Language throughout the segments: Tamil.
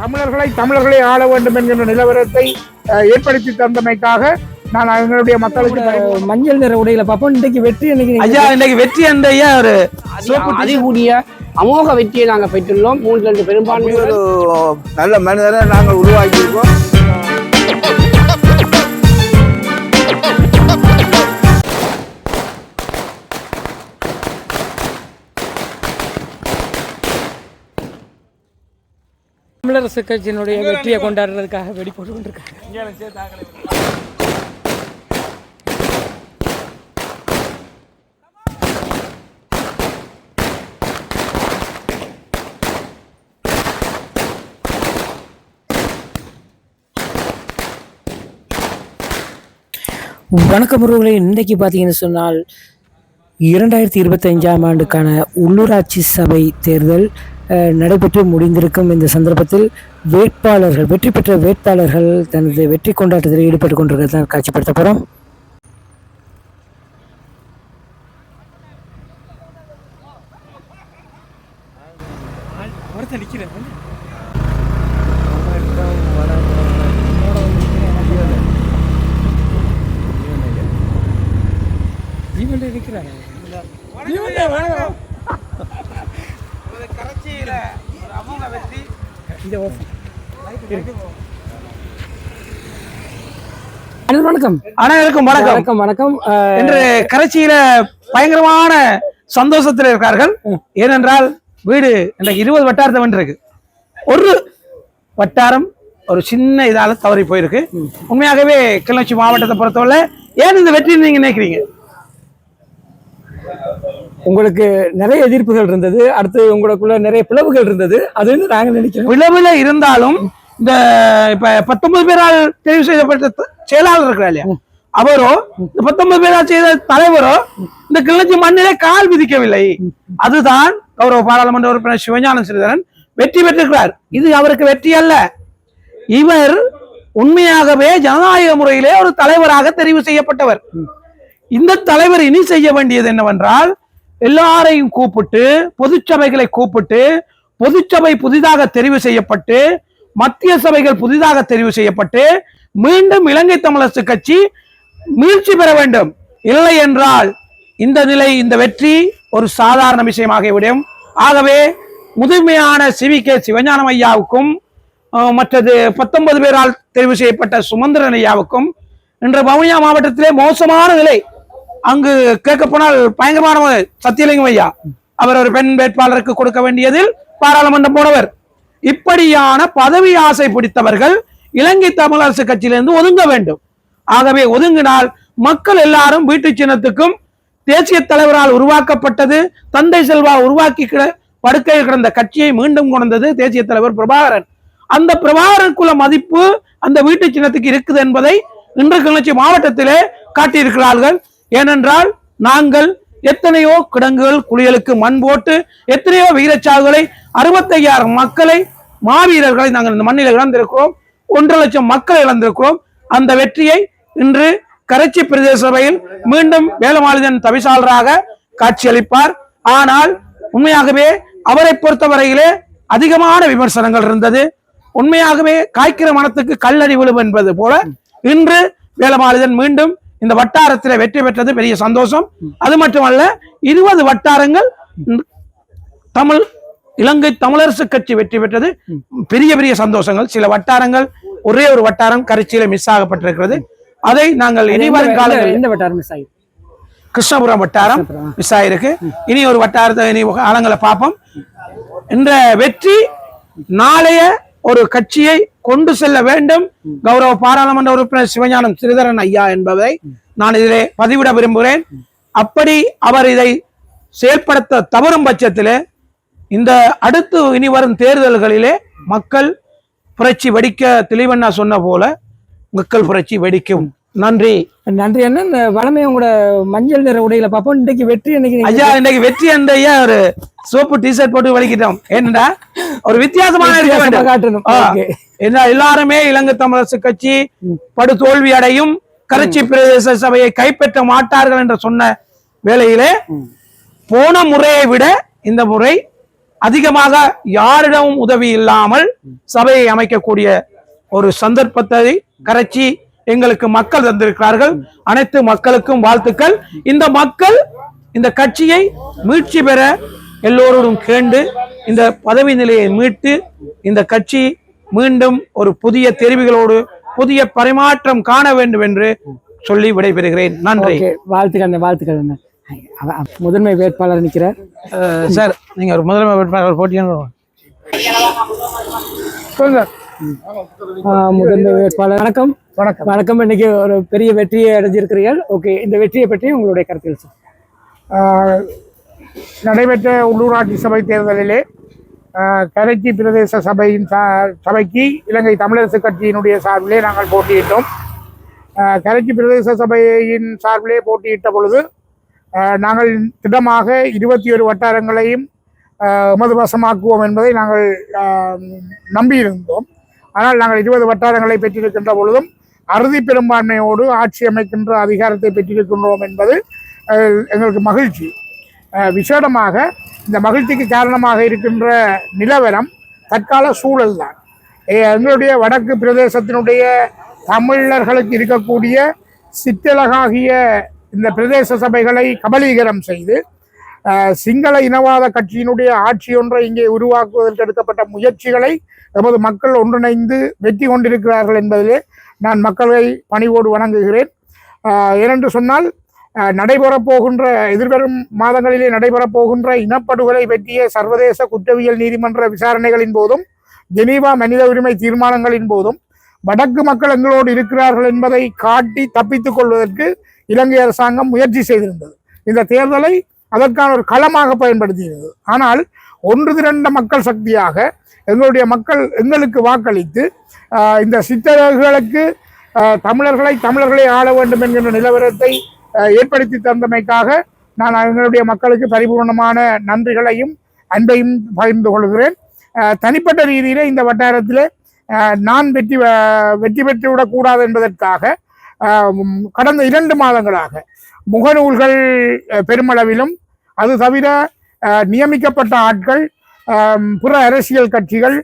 தமிழர்களை தமிழர்களை ஆள வேண்டும் என்கின்ற நிலவரத்தை ஏற்படுத்தி தந்தமைக்காக நான் எங்களுடைய மக்களுக்கு மஞ்சள் நிற உடையில பார்ப்போம் இன்றைக்கு வெற்றி அன்னைக்கு ஐயா இன்னைக்கு வெற்றி அந்த ஐயா ஒரு அதிகூடிய அமோக வெற்றியை நாங்கள் பெற்றுள்ளோம். மூன்று பெரும்பான்மை ஒரு நல்ல மனிதரை நாங்கள் உருவாக்கியிருக்கோம். தமிழரசு கட்சியினுடைய வெற்றியை கொண்டாடுறதுக்காக வெடி போட்டு கொண்டிருக்காங்க வணக்கம் உறவுகளே இன்றைக்கு பார்த்தீங்கன்னு சொன்னால் இரண்டாயிரத்தி இருபத்தஞ்சாம் ஆண்டுக்கான உள்ளூராட்சி சபை தேர்தல் நடைபெற்று முடிந்திருக்கும் இந்த சந்தர்ப்பத்தில் வேட்பாளர்கள் வெற்றி பெற்ற வேட்பாளர்கள் தனது வெற்றி கொண்டாட்டத்தில் ஈடுபட்டு கொண்டிருக்கிறத காட்சிப்படுத்த போகிறோம் அனைவரும் வணக்கம். அனைவருக்கும் வணக்கம். வணக்கம் வணக்கம். இன்று கரைச்சியில பயங்கரமான சந்தோஷத்தில் இருக்கார்கள். ஏனென்றால் வீடு இன்றைக்கு இருபது வட்டாரத்தை வென்றிருக்கு. ஒரு வட்டாரம் ஒரு சின்ன இதால தவறி போயிருக்கு. உண்மையாகவே கிளர்ச்சி மாவட்டத்தை பொறுத்தவரை ஏன் இந்த வெற்றி நீங்க நினைக்கிறீங்க? உங்களுக்கு நிறைய எதிர்ப்புகள் இருந்தது. அடுத்து உங்களுக்குள்ள நிறைய பிளவுகள் இருந்தது. அது வந்து நாங்க நினைக்கிறோம். பிளவுல இருந்தாலும் இந்த இப்ப பத்தொன்பது பேரால் தெரிவு செய்யப்பட்ட செயலாளர் இருக்கிறார் இல்லையா? அவரோ இந்த பத்தொன்பது பேரால் செய்த தலைவரோ இந்த கிளர்ச்சி மண்ணிலே கால் விதிக்கவில்லை அதுதான் கௌரவ பாராளுமன்ற உறுப்பினர் சிவஞானம் ஸ்ரீதரன் வெற்றி பெற்றிருக்கிறார். இது அவருக்கு வெற்றி அல்ல. இவர் உண்மையாகவே ஜனநாயக முறையிலே ஒரு தலைவராக தெரிவு செய்யப்பட்டவர். இந்த தலைவர் இனி செய்ய வேண்டியது என்னவென்றால் எல்லாரையும் கூப்பிட்டு பொதுச்சபைகளை கூப்பிட்டு பொதுச்சபை புதிதாக தெரிவு செய்யப்பட்டு மத்திய சபைகள் புதிதாக தெரிவு செய்யப்பட்டு மீண்டும் இலங்கை தமிழரசு கட்சி மீழ்ச்சி பெற வேண்டும். இல்லை என்றால் இந்த நிலை இந்த வெற்றி ஒரு சாதாரண விஷயமாகிவிடும் ஆகவே முதுமையான சிவி கே சிவஞானம் ஐயாவுக்கும் மற்றது பத்தொன்பது பேரால் தெரிவு செய்யப்பட்ட சுமந்திரன் ஐயாவுக்கும் இன்று வவுனியா மாவட்டத்திலே மோசமான நிலை. அங்கு கேட்க போனால் பயங்கரமான சத்தியலிங்கம் ஐயா. அவர் ஒரு பெண் வேட்பாளருக்கு கொடுக்க வேண்டியதில் பாராளுமன்றம் போனவர். இப்படியான பதவி ஆசை பிடித்தவர்கள் இலங்கை தமிழரசு கட்சியிலிருந்து ஒதுங்க வேண்டும். ஆகவே ஒதுங்கினால் மக்கள் எல்லாரும் வீட்டு சின்னத்துக்கும் தேசிய தலைவரால் உருவாக்கப்பட்டது தந்தை செல்வா உருவாக்கி கிட படுக்கையில் கிடந்த கட்சியை மீண்டும் கொண்டது தேசிய தலைவர் பிரபாகரன். அந்த பிரபாகரனுக்குள்ள மதிப்பு அந்த வீட்டு சின்னத்துக்கு இருக்குது என்பதை இன்று கிளர்ச்சி மாவட்டத்திலே காட்டியிருக்கிறார்கள். ஏனென்றால் நாங்கள் எத்தனையோ கிடங்குகள் குளியலுக்கு மண் போட்டு எத்தனையோ வீரச்சாவுகளை அறுபத்தையாயிரம் மக்களை மாவீரர்களை நாங்கள் இந்த மண்ணில் இழந்திருக்கிறோம். ஒன்றரை லட்சம் மக்கள் இழந்திருக்கிறோம். அந்த வெற்றியை இன்று கரைச்சி பிரதேச சபையில் மீண்டும் வேலமாளிதன் தவிசாளராக காட்சியளிப்பார். ஆனால் உண்மையாகவே அவரை பொறுத்தவரையிலே அதிகமான விமர்சனங்கள் இருந்தது. உண்மையாகவே காய்க்கிற மனத்துக்கு கல்லடி விழும் என்பது போல இன்று வேலமாளிதன் மீண்டும் இந்த வட்டாரத்தில் வெற்றி பெற்றது பெரிய சந்தோஷம். அது மட்டுமல்ல இருபது வட்டாரங்கள் தமிழ் இலங்கை தமிழரசு கட்சி வெற்றி பெற்றது. பெரிய பெரிய சந்தோஷங்கள். சில வட்டாரங்கள் ஒரே ஒரு வட்டாரம் கரைச்சியில மிஸ் ஆகப்பட்டிருக்கிறது. அதை நாங்கள் இனி வரும் காலங்களில் எந்த வட்டாரம் மிஸ் ஆகி கிருஷ்ணபுரம் வட்டாரம் மிஸ் ஆயிருக்கு. இனி ஒரு வட்டாரத்தை இனி காலங்களை பார்ப்போம். இந்த வெற்றி நாளைய ஒரு கட்சியை கொண்டு செல்ல வேண்டும். கௌரவ பாராளுமன்ற உறுப்பினர் சிவஞானம் ஸ்ரீதரன் ஐயா என்பதை நான் இதிலே பதிவிட விரும்புகிறேன். அப்படி அவர் இதை செயல்படுத்த தவறும் பட்சத்திலே இந்த அடுத்து இனி வரும் தேர்தல்களிலே மக்கள் புரட்சி வெடிக்க தெளிவண்ணா சொன்ன போல மக்கள் புரட்சி வெடிக்கும். நன்றி. நன்றி அண்ணன். இந்த வளமை உங்களோட மஞ்சள் நிற உடையில பார்ப்போம். இன்றைக்கு வெற்றி அன்னைக்கு ஐயா இன்னைக்கு வெற்றி அந்த ஐயா ஒரு சோப்பு டிஷர்ட் போட்டு வலிக்கிட்டோம். ஏன்டா ஒரு வித்தியாசமான இருக்க. காட்டணும். என்ன எல்லாருமே இலங்கை தமிழரசு கட்சி படு தோல்வி அடையும். கரைச்சி பிரதேச சபையை கைப்பற்ற மாட்டார்கள் என்று சொன்ன வேளையிலே போன முறையை விட இந்த முறை அதிகமாக யாரிடமும் உதவி இல்லாமல் சபையை அமைக்கக்கூடிய ஒரு சந்தர்ப்பத்தை கரைச்சி எங்களுக்கு மக்கள் தந்திருக்கிறார்கள். அனைத்து மக்களுக்கும் வாழ்த்துக்கள். இந்த மக்கள் இந்த கட்சியை மீட்சி பெற எல்லோரோடும் கேண்டு இந்த பதவி நிலையை மீட்டு இந்த கட்சி மீண்டும் ஒரு புதிய தெரிவுகளோடு புதிய பரிமாற்றம் காண வேண்டும் என்று சொல்லி விடைபெறுகிறேன். நன்றி. வாழ்த்துக்கள் வாழ்த்துக்கள் முதன்மை வேட்பாளர் நிற்கிறார். சார் நீங்க ஒரு முதன்மை வேட்பாளர் போட்டியான சொல்லுங்க. ஆ, முதன்மை வேட்பாளர். வணக்கம். வணக்கம். வணக்கம். இன்னைக்கு ஒரு பெரிய வெற்றியை அடைஞ்சிருக்கிறீர்கள். ஓகே இந்த வெற்றியை பற்றி உங்களுடைய கருத்தில் சார் நடைபெற்ற உள்ளூராட்சி சபை தேர்தலிலே கரைச்சி பிரதேச சபையின் சபைக்கு இலங்கை தமிழரசு கட்சியினுடைய சார்பிலே நாங்கள் போட்டியிட்டோம். கரைச்சி பிரதேச சபையின் சார்பிலே போட்டியிட்ட பொழுது நாங்கள் திடமாக இருபத்தி ஒரு வட்டாரங்களையும் ஆஹ், எமது வசமாக்குவோம் என்பதை நாங்கள் நம்பியிருந்தோம். ஆனால் நாங்கள் இருபது வட்டாரங்களை பெற்றிருக்கின்ற பொழுதும் அறுதி பெரும்பான்மையோடு ஆட்சி அமைக்கின்ற அதிகாரத்தை பெற்றிருக்கின்றோம் என்பது எங்களுக்கு மகிழ்ச்சி. விசேடமாக இந்த மகிழ்ச்சிக்கு காரணமாக இருக்கின்ற நிலவரம் தற்கால சூழல் தான். எங்களுடைய வடக்கு பிரதேசத்தினுடைய தமிழர்களுக்கு இருக்கக்கூடிய சிற்றலகாகிய இந்த பிரதேச சபைகளை கபலீகரம் செய்து சிங்கள இனவாத கட்சியினுடைய ஆட்சி ஒன்றை இங்கே உருவாக்குவதற்கு எடுக்கப்பட்ட முயற்சிகளை எமது மக்கள் ஒன்றிணைந்து வெற்றி கொண்டிருக்கிறார்கள் என்பதிலே நான் மக்களை பணிவோடு வணங்குகிறேன். ஏனென்று சொன்னால் நடைபெறப்போகின்ற எதிர்வரும் மாதங்களிலே நடைபெறப் போகின்ற இனப்படுகொலை பற்றிய சர்வதேச குற்றவியல் நீதிமன்ற விசாரணைகளின் போதும் ஜெனீவா மனித உரிமை தீர்மானங்களின் போதும் வடக்கு மக்கள் எங்களோடு இருக்கிறார்கள் என்பதை காட்டி தப்பித்துக் கொள்வதற்கு இலங்கை அரசாங்கம் முயற்சி செய்திருந்தது. இந்த தேர்தலை அதற்கான ஒரு களமாக பயன்படுத்தியது. ஆனால் ஒன்று திரண்ட மக்கள் சக்தியாக எங்களுடைய மக்கள் எங்களுக்கு வாக்களித்து இந்த சித்தர்களுக்கு தமிழர்களை தமிழர்களை ஆள வேண்டும் என்கின்ற நிலவரத்தை ஏற்படுத்தி தந்தமைக்காக நான் எங்களுடைய மக்களுக்கு பரிபூர்ணமான நன்றிகளையும் அன்பையும் பகிர்ந்து கொள்கிறேன். தனிப்பட்ட ரீதியிலே இந்த வட்டாரத்தில் நான் வெற்றி வெற்றி பெற்றுவிடக் கூடாது என்பதற்காக கடந்த இரண்டு மாதங்களாக முகநூல்கள் பெருமளவிலும் அது தவிர நியமிக்கப்பட்ட ஆட்கள் புற பிற அரசியல் கட்சிகள்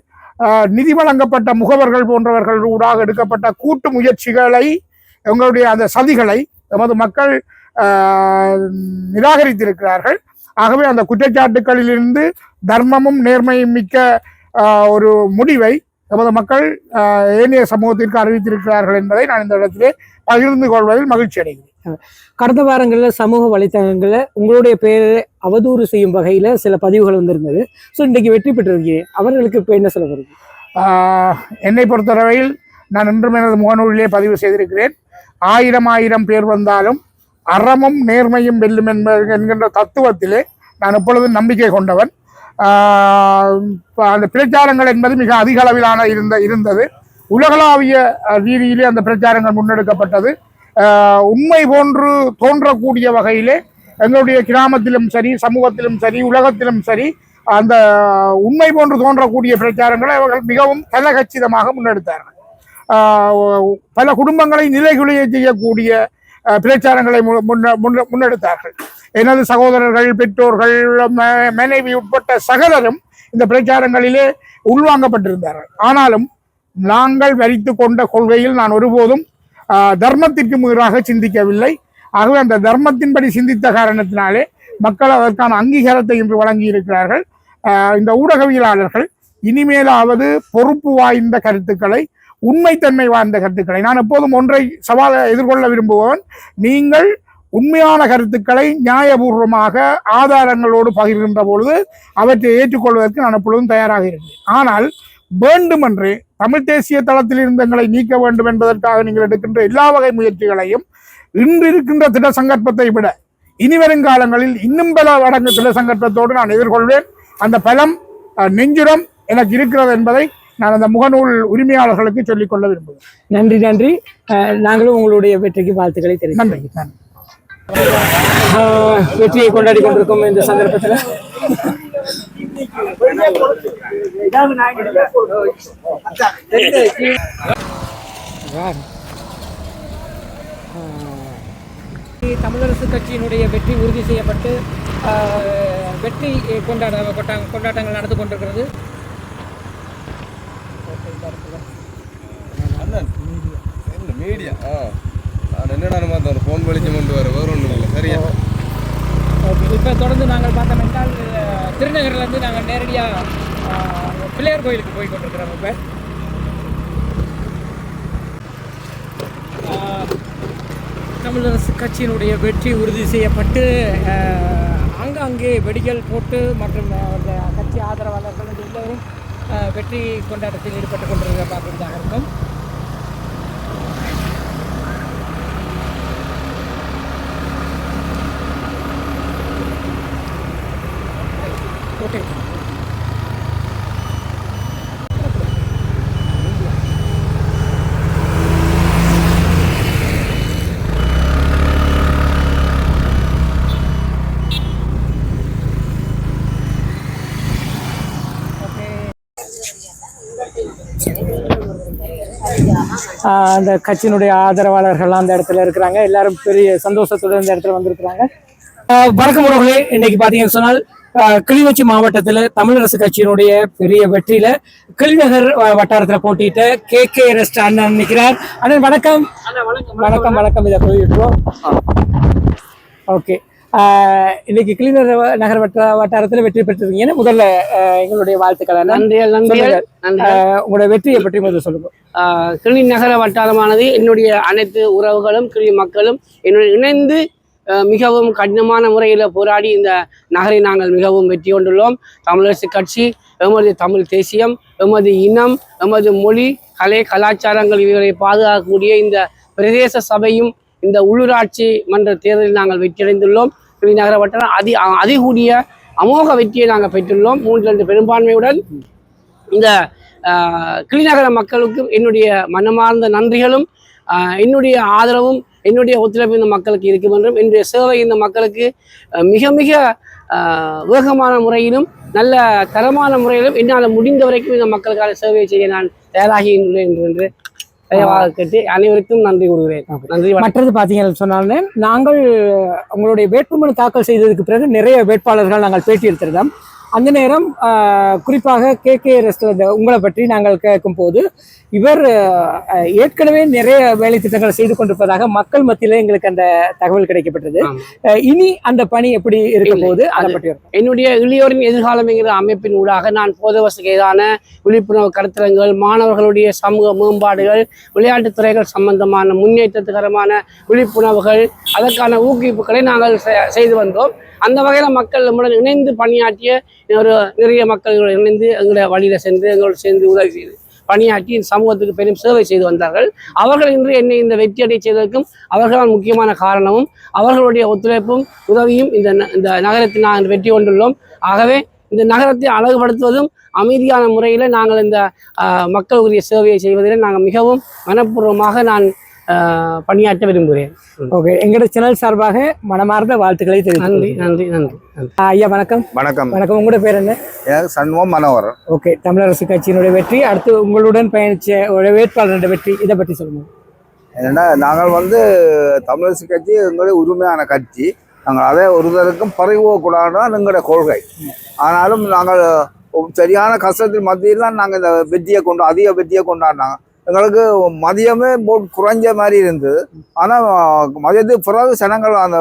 நிதி வழங்கப்பட்ட முகவர்கள் போன்றவர்கள் ஊடாக எடுக்கப்பட்ட கூட்டு முயற்சிகளை எங்களுடைய அந்த சதிகளை எமது மக்கள் நிராகரித்திருக்கிறார்கள். ஆகவே அந்த குற்றச்சாட்டுக்களிலிருந்து தர்மமும் நேர்மையும் மிக்க ஒரு முடிவை எமது மக்கள் ஏனைய சமூகத்திற்கு அறிவித்திருக்கிறார்கள் என்பதை நான் இந்த இடத்திலே பகிர்ந்து கொள்வதில் மகிழ்ச்சி அடைகிறேன். கடந்த வாரங்களில் சமூக வலைத்தளங்களில் உங்களுடைய பெயரை அவதூறு செய்யும் வகையில் சில பதிவுகள் வந்திருந்தது. ஸோ இன்றைக்கு வெற்றி பெற்றிருக்கீங்க அவர்களுக்கு இப்போ என்ன சொல்ல வருது என்னை பொறுத்தளவில் நான் இன்றும் எனது முகநூலிலே பதிவு செய்திருக்கிறேன். ஆயிரம் ஆயிரம் பேர் வந்தாலும் அறமும் நேர்மையும் வெல்லும் என்ப என்கின்ற தத்துவத்திலே நான் எப்பொழுதும் நம்பிக்கை கொண்டவன். அந்த பிரச்சாரங்கள் என்பது மிக அதிக அளவிலான இருந்த இருந்தது. உலகளாவிய ரீதியிலே அந்த பிரச்சாரங்கள் முன்னெடுக்கப்பட்டது. உண்மை போன்று தோன்றக்கூடிய வகையிலே எங்களுடைய கிராமத்திலும் சரி சமூகத்திலும் சரி உலகத்திலும் சரி அந்த உண்மை போன்று தோன்றக்கூடிய பிரச்சாரங்களை அவர்கள் மிகவும் கலகச்சிதமாக முன்னெடுத்தார்கள். பல குடும்பங்களை நிலைகுலைய செய்யக்கூடிய பிரச்சாரங்களை மு- முன்ன- முன்னெடுத்தார்கள். எனது சகோதரர்கள் பெற்றோர்கள் மனைவி உட்பட்ட சகலரும் இந்த பிரச்சாரங்களிலே உள்வாங்கப்பட்டிருந்தார்கள். ஆனாலும் நாங்கள் வரித்து கொண்ட கொள்கையில் நான் ஒருபோதும் தர்மத்திற்கு மீறாக சிந்திக்கவில்லை. ஆகவே அந்த தர்மத்தின்படி சிந்தித்த காரணத்தினாலே மக்கள் அதற்கான அங்கீகாரத்தை இன்று வழங்கி இருக்கிறார்கள் இந்த ஊடகவியலாளர்கள் இனிமேலாவது பொறுப்பு வாய்ந்த கருத்துக்களை உண்மைத்தன்மை வாய்ந்த கருத்துக்களை. நான் எப்போதும் ஒன்றை சவாலை எதிர்கொள்ள விரும்புபவன் நீங்கள் உண்மையான கருத்துக்களை நியாயபூர்வமாக ஆதாரங்களோடு பகிர்கின்ற பொழுது அவற்றை ஏற்றுக்கொள்வதற்கு நான் எப்பொழுதும் தயாராக இருக்கிறேன் ஆனால் வேண்டுமென்றே தமிழ் தேசிய தளத்தில் இருந்தங்களை நீக்க வேண்டும் என்பதற்காக நீங்கள் எடுக்கின்ற எல்லா வகை முயற்சிகளையும் இன்று இருக்கின்ற திட சங்கற்பத்தை விட இனி வருங்காலங்களில் இன்னும் பல வடங்கு திட சங்கற்பத்தோடு நான் எதிர்கொள்வேன். அந்த பலம் நெஞ்சுரம் எனக்கு இருக்கிறது என்பதை நான் அந்த முகநூல் உரிமையாளர்களுக்கு சொல்லிக்கொள்ள விரும்புகிறேன். நன்றி நன்றி. அஹ், நாங்களும் உங்களுடைய வெற்றிக்கு வாழ்த்துக்களை தெரிவிக்கிறோம். நன்றி நன்றி. வெற்றியை கொண்டாடி கொண்டிருக்கும் இந்த சந்தர்ப்பத்தில். தமிழரசு கட்சியினுடைய வெற்றி உறுதி செய்யப்பட்டு வெற்றி கொண்டாட கொண்டாட்டங்கள் நடந்து கொண்டிருக்கிறது. அண்ணன் என்ன மீடியா ஆ. நான் என்னடா பார்த்தேன் ஒரு ஃபோன் வெளிச்சம் கொண்டு வர? வேற ஒன்றும் இல்லை. சரியா? இப்போ தொடர்ந்து நாங்கள் பார்த்தோம் என்றால் திருநகர்லேருந்து நாங்கள் நேரடியாக பிள்ளையார் கோயிலுக்கு போய் கொண்டிருக்கிறோம் இப்போ. தமிழரசு கட்சியினுடைய வெற்றி உறுதி செய்யப்பட்டு அஹ், ஆங்காங்கே வெடிகள் போட்டு மற்றும் அந்த கட்சி ஆதரவாளர்கள் வெற்றி கொண்டாட்டத்தில் ஈடுபட்டு கொண்டிருக்க பார்க்கிறதாக இருக்கும். ஓகே. அந்த கட்சியினுடைய ஆதரவாளர்கள் அந்த இடத்துல இருக்கிறாங்க. எல்லாரும் பெரிய சந்தோஷத்துடன் இந்த இடத்துல வந்திருக்கிறாங்க. வணக்கம் உறவுகளே. இன்னைக்கு பாத்தீங்கன்னு சொன்னால் கிளிநொச்சி மாவட்டத்துல தமிழரசு கட்சியினுடைய பெரிய வெற்றியில கிளிநகர் வட்டாரத்துல போட்டியிட்ட கே கே ரெஸ்ட் அண்ணன் நிற்கிறார். அண்ணன் வணக்கம். வணக்கம். வணக்கம் இதை போயிட்டுருவோம் ஓகே. இன்னைக்கு கிளிநகர் நகர் வட்ட வட்டாரத்துல வெற்றி பெற்றிருக்கீங்கன்னு முதல்ல எங்களுடைய வாழ்த்துக்கள் அண்ணன் நன்றிகள் நன்றிகள் சொல்லுங்கள். நன்றிகள். ஆஹ் உங்களோட வெற்றியை பற்றி முதல்ல சொல்லுங்க. கிளி நகர வட்டாரமானது என்னுடைய அனைத்து உறவுகளும் கிளி மக்களும் என்னுடன் இணைந்து மிகவும் கடினமான முறையில் போராடி இந்த நகரை நாங்கள் மிகவும் வெற்றி கொண்டுள்ளோம். தமிழரசு கட்சி எமது தமிழ் தேசியம் எமது இனம் எமது மொழி கலை கலாச்சாரங்கள் இவைகளை பாதுகாக்கக்கூடிய இந்த பிரதேச சபையும் இந்த உள்ளூராட்சி மன்ற தேர்தலில் நாங்கள் வெற்றியடைந்துள்ளோம். கிளி வட்டாரம் அதி அதிகூடிய அமோக வெற்றியை நாங்கள் பெற்றுள்ளோம். மூன்று ரெண்டு பெரும்பான்மையுடன் இந்த ஆஹ், கிளிநகர மக்களுக்கும் என்னுடைய மனமார்ந்த நன்றிகளும் ஆஹ், என்னுடைய ஆதரவும் என்னுடைய ஒத்துழைப்பு இந்த மக்களுக்கு இருக்கும் என்றும் என்னுடைய சேவை இந்த மக்களுக்கு மிக மிக ஆஹ், வேகமான முறையிலும் நல்ல தரமான முறையிலும் என்னால் முடிந்த வரைக்கும் இந்த மக்களுக்கான சேவையை செய்ய நான் தயாராகி என்று கேட்டு அனைவருக்கும் நன்றி கூறுகிறேன். நன்றி. மற்றது பார்த்தீங்கன்னு சொன்னாலே நாங்கள் உங்களுடைய வேட்புமனு தாக்கல் செய்ததுக்கு பிறகு நிறைய வேட்பாளர்கள் நாங்கள் பேட்டி எடுத்திருந்தோம். அந்த நேரம் குறிப்பாக கே கே ரெஸ்டாரண்ட் உங்களை பற்றி நாங்கள் கேட்கும் போது இவர் ஏற்கனவே நிறைய வேலை திட்டங்களை செய்து கொண்டிருப்பதாக மக்கள் மத்தியில எங்களுக்கு அந்த தகவல் கிடைக்கப்பட்டது. இனி அந்த பணி எப்படி இருக்க இல்லை, போது அதை பற்றி என்னுடைய இளையோரின் எதிர்காலம் என்கிற அமைப்பின் ஊடாக நான் போதவசுக்கு எதிரான விழிப்புணர்வு கருத்தரங்கள் மாணவர்களுடைய சமூக மேம்பாடுகள் விளையாட்டுத் துறைகள் சம்பந்தமான முன்னேற்றத்துக்கரமான விழிப்புணர்வுகள் அதற்கான ஊக்குவிப்புகளை நாங்கள் செய்து வந்தோம். அந்த வகையில் மக்கள் நம்முடன் இணைந்து பணியாற்றிய ஒரு நிறைய மக்கள் இணைந்து எங்களுடைய வழியில் சென்று எங்களோடு சேர்ந்து உதவி செய்து பணியாற்றி சமூகத்துக்கு பெரும் சேவை செய்து வந்தார்கள். அவர்கள் இன்று என்னை இந்த வெற்றியடை செய்ததற்கும் அவர்களால் முக்கியமான காரணமும் அவர்களுடைய ஒத்துழைப்பும் உதவியும் இந்த ந- இந்த நகரத்தில் நாங்கள் வெற்றி கொண்டுள்ளோம். ஆகவே இந்த நகரத்தை அழகுபடுத்துவதும் அமைதியான முறையில் நாங்கள் இந்த மக்களுக்குரிய சேவையை செய்வதில் நாங்கள் மிகவும் மனப்பூர்வமாக நான் பணியாற்ற விரும்புகிறேன். ஓகே எங்களோட சேனல் சார்பாக மனமார்ந்த வாழ்த்துக்களை நன்றி தெரிவித்து நன்றி நன்றி. நன்றி ஐயா வணக்கம். வணக்கம். வணக்கம். உங்களோட பேர் என்ன? சண்முகம் மனோகரன் ஓகே தமிழரசு கட்சியினுடைய வெற்றி அடுத்து உங்களுடன் பயணிச்ச ஒரு வேட்பாளருடைய வெற்றி இதை பற்றி சொல்லுங்க ஏன்னா நாங்கள் வந்து தமிழரசு கட்சி எங்களுடைய உரிமையான கட்சி. நாங்கள் அதை ஒருத்தருக்கும் பறிவோக்கூடாதுன்னு எங்களுடைய கொள்கை. ஆனாலும் நாங்கள் சரியான கஷ்டத்தின் மத்தியில் தான் நாங்கள் இந்த வெற்றியை கொண்டு அதிக வெற்றியை கொண்டாடினாங்க. எங்களுக்கு மதியமே போட் குறைஞ்ச மாதிரி இருந்தது. ஆனால் மதியத்துக்கு பிறகு ஜனங்கள் அந்த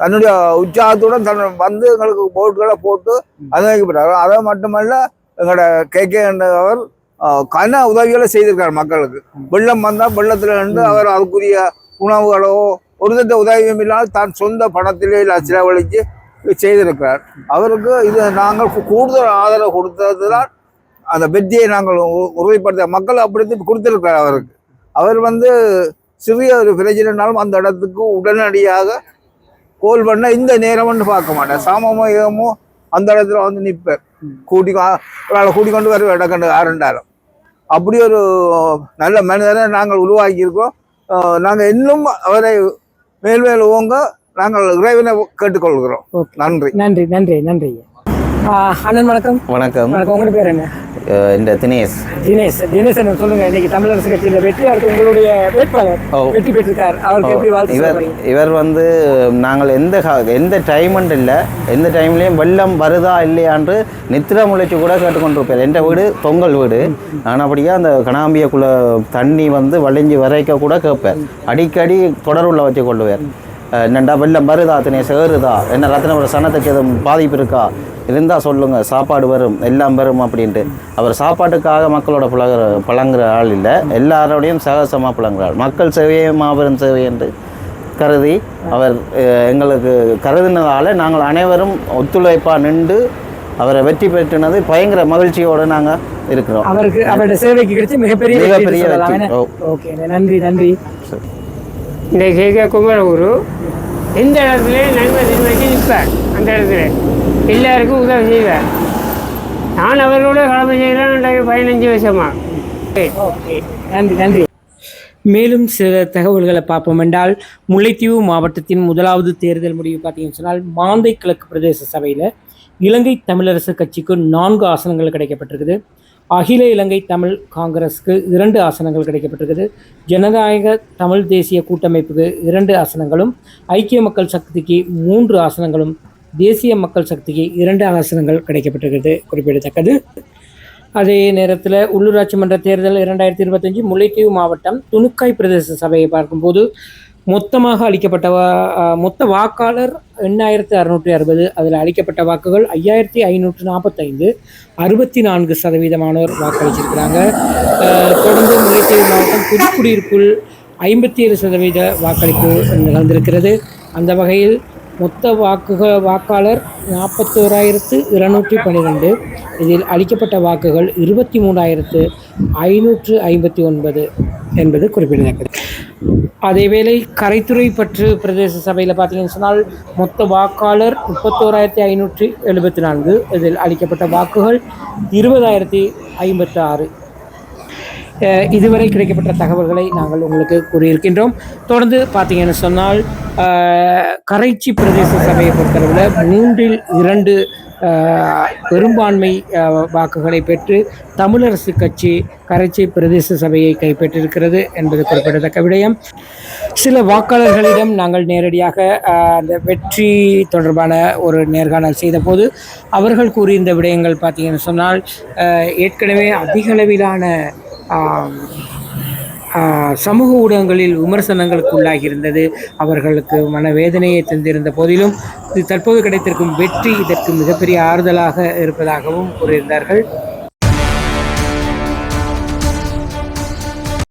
தன்னுடைய உற்சாகத்துடன் தன் வந்து எங்களுக்கு போட்களை போட்டு அனுமதிக்கப்பட்டார் அதை மட்டுமல்ல எங்களோட கே கே அவர் ஆஹ், கன உதவிகளை செய்திருக்கார் மக்களுக்கு. வெள்ளம் வந்தால் வெள்ளத்தில் இருந்து அவர் அதுக்குரிய உணவுகளோ ஒரு வித உதவியும் இல்லாமல் தான் சொந்த பணத்திலே செலவழித்து செய்திருக்கிறார். அவருக்கு இது நாங்கள் கூடுதல் ஆதரவு கொடுத்ததுதான் அந்த வெற்றியை நாங்கள் உறுதிப்படுத்த மக்கள் அப்படி கொடுத்திருக்கிறார் அவருக்கு. அவர் வந்து சிறிய ஒரு பிரச்சனைனாலும் அந்த இடத்துக்கு உடனடியாக கோல் பண்ண இந்த நேரம்னு பார்க்க மாட்டேன் சாமமோ ஏகமோ அந்த இடத்துல வந்து நிற்பேன் கூட்டி கொ- ஒரு ஆளை கூட்டி கொண்டு வருவேன் இடக்கண்டு ஆரண்டாலும் அப்படி ஒரு நல்ல மனிதரை நாங்கள் உருவாக்கியிருக்கோம். நாங்கள் இன்னும் அவரை மேல் மேல் ஓங்க நாங்கள் இறைவனை கேட்டுக்கொள்கிறோம். நன்றி. நன்றி நன்றி நன்றி அண்ணன் வணக்கம். வணக்கம். வணக்கம். உங்களோட பேர் என்ன? இந்த தினேஷ். தினேஷ். தினேஷ் என்ன சொல்லுங்க. இன்னைக்கு தமிழரசு கட்சியில் வெற்றி அடுத்து உங்களுடைய வேட்பாளர். வெற்றி பெற்றிருக்கார். அவருக்கு எப்படி வாழ்த்து இவர்? இவர் வந்து நாங்கள் எந்த எந்த டைமண்ட் இல்லை எந்த டைம்லேயும் வெள்ளம் வருதா இல்லையான்று நித்திர முளைச்சி கூட கேட்டுக்கொண்டிருப்பார். என் வீடு? தொங்கல் வீடு. ஆனபடியாக அந்த கணாம்பியக்குள்ள தண்ணி வந்து வளைஞ்சி வரைக்க கூட கேட்பேன் அடிக்கடி தொடர்புள்ள வச்சு கொள்ளுவார். அஹ் என்னண்டா வெள்ளம் வருதா தினேஷ்? ஏறுதா? என்ன ரத்னபுர சனத்துக்கு எதுவும் பாதிப்பு இருக்கா? இருந்தால் சொல்லுங்கள் சாப்பாடு வரும் எல்லாம் வரும் அப்படின்ட்டு. அவர் சாப்பாட்டுக்காக மக்களோட பழகுற பழங்குற ஆள் இல்லை. எல்லாரோடையும் சகசமாக பழங்குற ஆள் மக்கள் சேவையே மாபெரும் சேவை என்று கருதி அவர் எங்களுக்கு கருதினதால் நாங்கள் அனைவரும் ஒத்துழைப்பாக நின்று அவரை வெற்றி பெற்றினது பயங்கர மகிழ்ச்சியோடு நாங்கள் இருக்கிறோம். அவருக்கு அவருடைய சேவைக்கு கிடைச்ச மிகப்பெரிய மிகப்பெரிய? ஓகே நன்றி நன்றி. இந்த கே. குமரகுரு எந்த இடத்துலையும் நன்மை நிர்வகிச்சு நிற்பார். அந்த இடத்துல. எல்லாருக்கும் உதவி செய்வேன். நான் அவர்களோட கடமை செய்கிறேன் பதினஞ்சு வருஷமா. ஓகே. நன்றி நன்றி. மேலும் சில தகவல்களை பார்ப்போம் என்றால் முல்லைத்தீவு மாவட்டத்தின் முதலாவது தேர்தல் முடிவு பார்த்தீங்கன்னு சொன்னால் மாந்தை கிழக்கு பிரதேச சபையில் இலங்கை தமிழரசு கட்சிக்கு நான்கு ஆசனங்கள் கிடைக்கப்பட்டிருக்குது. அகில இலங்கை தமிழ் காங்கிரஸுக்கு இரண்டு ஆசனங்கள் கிடைக்கப்பட்டிருக்குது. ஜனநாயக தமிழ் தேசிய கூட்டமைப்புக்கு இரண்டு ஆசனங்களும் ஐக்கிய மக்கள் சக்திக்கு மூன்று ஆசனங்களும் தேசிய மக்கள் சக்திக்கு இரண்டு ஆசனங்கள் கிடைக்கப்பட்டிருக்கிறது. குறிப்பிடத்தக்கது. அதே நேரத்தில் உள்ளூராட்சி மன்ற தேர்தல் இரண்டாயிரத்தி இருபத்தஞ்சு முல்லைத்தீவு மாவட்டம் துணுக்காய் பிரதேச சபையை பார்க்கும்போது மொத்தமாக அளிக்கப்பட்ட வா- மொத்த வாக்காளர் எண்ணாயிரத்து அறுநூற்றி அறுபது. அதில் அளிக்கப்பட்ட வாக்குகள் ஐயாயிரத்தி ஐநூற்று நாற்பத்தைந்து அறுபத்தி நான்கு சதவீதமானோர் வாக்களிச்சிருக்கிறாங்க. தொடர்ந்து முல்லைத்தீவு மாவட்டம் புதுக்குடியிருப்பில் ஐம்பத்தி ஏழு சதவீத வாக்களிப்பு நிகழ்ந்திருக்கிறது. அந்த வகையில் மொத்த வாக்குக வாக்காளர் நாற்பத்தோராயிரத்து இருநூற்றி பன்னிரெண்டு. இதில் அளிக்கப்பட்ட வாக்குகள் இருபத்தி மூணாயிரத்து ஐநூற்று ஐம்பத்தி ஒன்பது என்பது குறிப்பிடத்தக்கது. அதேவேளை கரைத்துறை பற்று பிரதேச சபையில் பார்த்தீங்கன்னு சொன்னால் மொத்த வாக்காளர் முப்பத்தோராயிரத்தி ஐநூற்றி எழுபத்தி நான்கு. இதில் அளிக்கப்பட்ட வாக்குகள் இருபதாயிரத்தி ஐம்பத்தாறு. இதுவரை கிடைக்கப்பட்ட தகவல்களை நாங்கள் உங்களுக்கு கூறியிருக்கின்றோம். தொடர்ந்து பார்த்தீங்கன்னு சொன்னால் கரைச்சி பிரதேச சபையை பொறுத்தளவில் மூன்றில் இரண்டு பெரும்பான்மை வாக்குகளை பெற்று தமிழரசு கட்சி கரைச்சி பிரதேச சபையை கைப்பற்றிருக்கிறது என்பது குறிப்பிடத்தக்க விடயம். சில வாக்காளர்களிடம் நாங்கள் நேரடியாக அந்த வெற்றி தொடர்பான ஒரு நேர்காணல் செய்தபோது அவர்கள் கூறியிருந்த விடயங்கள் பார்த்தீங்கன்னு சொன்னால் ஏற்கனவே அதிகளவிலான சமூக ஊடகங்களில் விமர்சனங்களுக்கு உள்ளாகியிருந்தது அவர்களுக்கு மனவேதனையை தந்திருந்த போதிலும் இது தற்போது கிடைத்திருக்கும் வெற்றி இதற்கு மிகப்பெரிய ஆறுதலாக இருப்பதாகவும் கூறியிருந்தார்கள்.